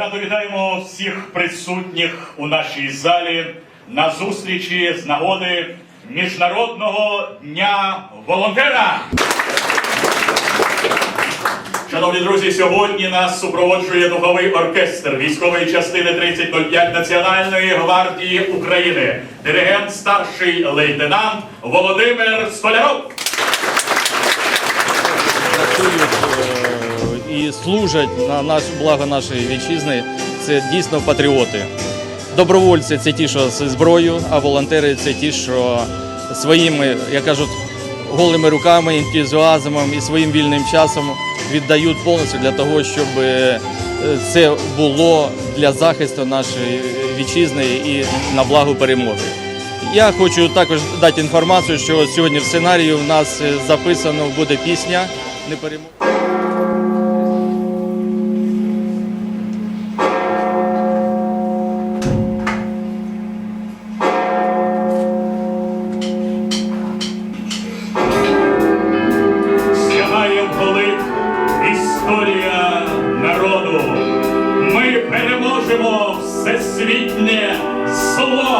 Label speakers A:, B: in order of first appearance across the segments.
A: Ми вітаємо всіх присутніх у нашій залі на зустрічі з нагоди Міжнародного дня волонтера. Шановні друзі, сьогодні нас супроводжує духовий оркестр військової частини 3005 Національної гвардії України, диригент старший лейтенант Володимир Столяров.
B: І служать на наш благо нашої вітчизни. Це дійсно патріоти. Добровольці це ті, що зі зброєю, а волонтери це ті, що своїми, як кажуть, голими руками, ентузіазмом і своїм вільним часом віддають повністю для того, щоб е, це було для захисту нашої вітчизни і на благо перемоги. Я хочу також дати інформацію, що сьогодні в сценарії у нас е, записано буде пісня не перемога.
A: Всесвітнє зло.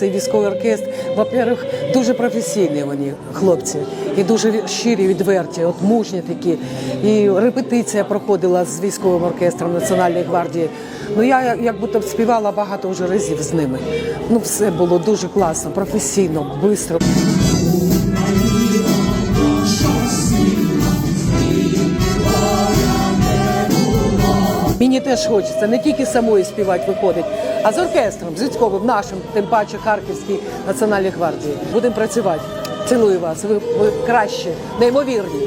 C: Цей військовий оркестр, во-первых, дуже професійні вони хлопці і дуже щирі, відверті, от мужні такі. І репетиція проходила з військовим оркестром Національної гвардії. Ну я як будто співала багато вже разів з ними. Ну все було дуже класно, професійно, швидко. Мені теж хочеться не тільки самої співати виходить, а з оркестром, з військовим нашим, тим паче Харківській національній гвардії. Будемо працювати. Цілую вас. Ви, ви кращі, неймовірні.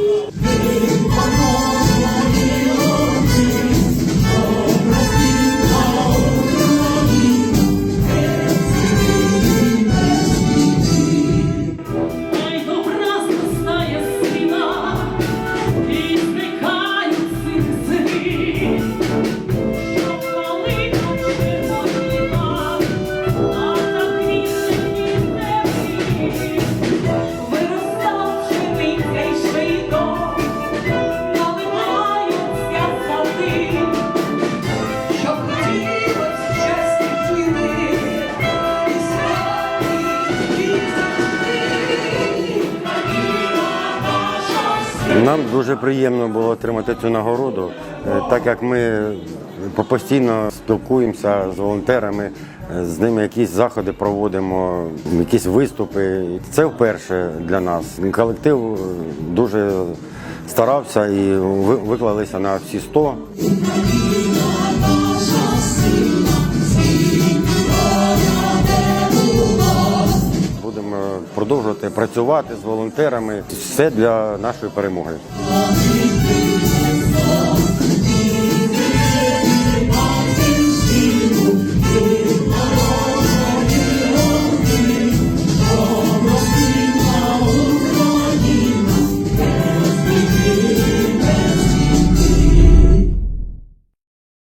D: Нам дуже приємно було отримати цю нагороду, е, так як ми постійно спілкуємося з волонтерами, е, з ними якісь заходи проводимо, якісь виступи. Це вперше для нас. Колектив е, дуже старався і виклалися на всі 100. Продовжувати працювати з волонтерами. Все для нашої перемоги.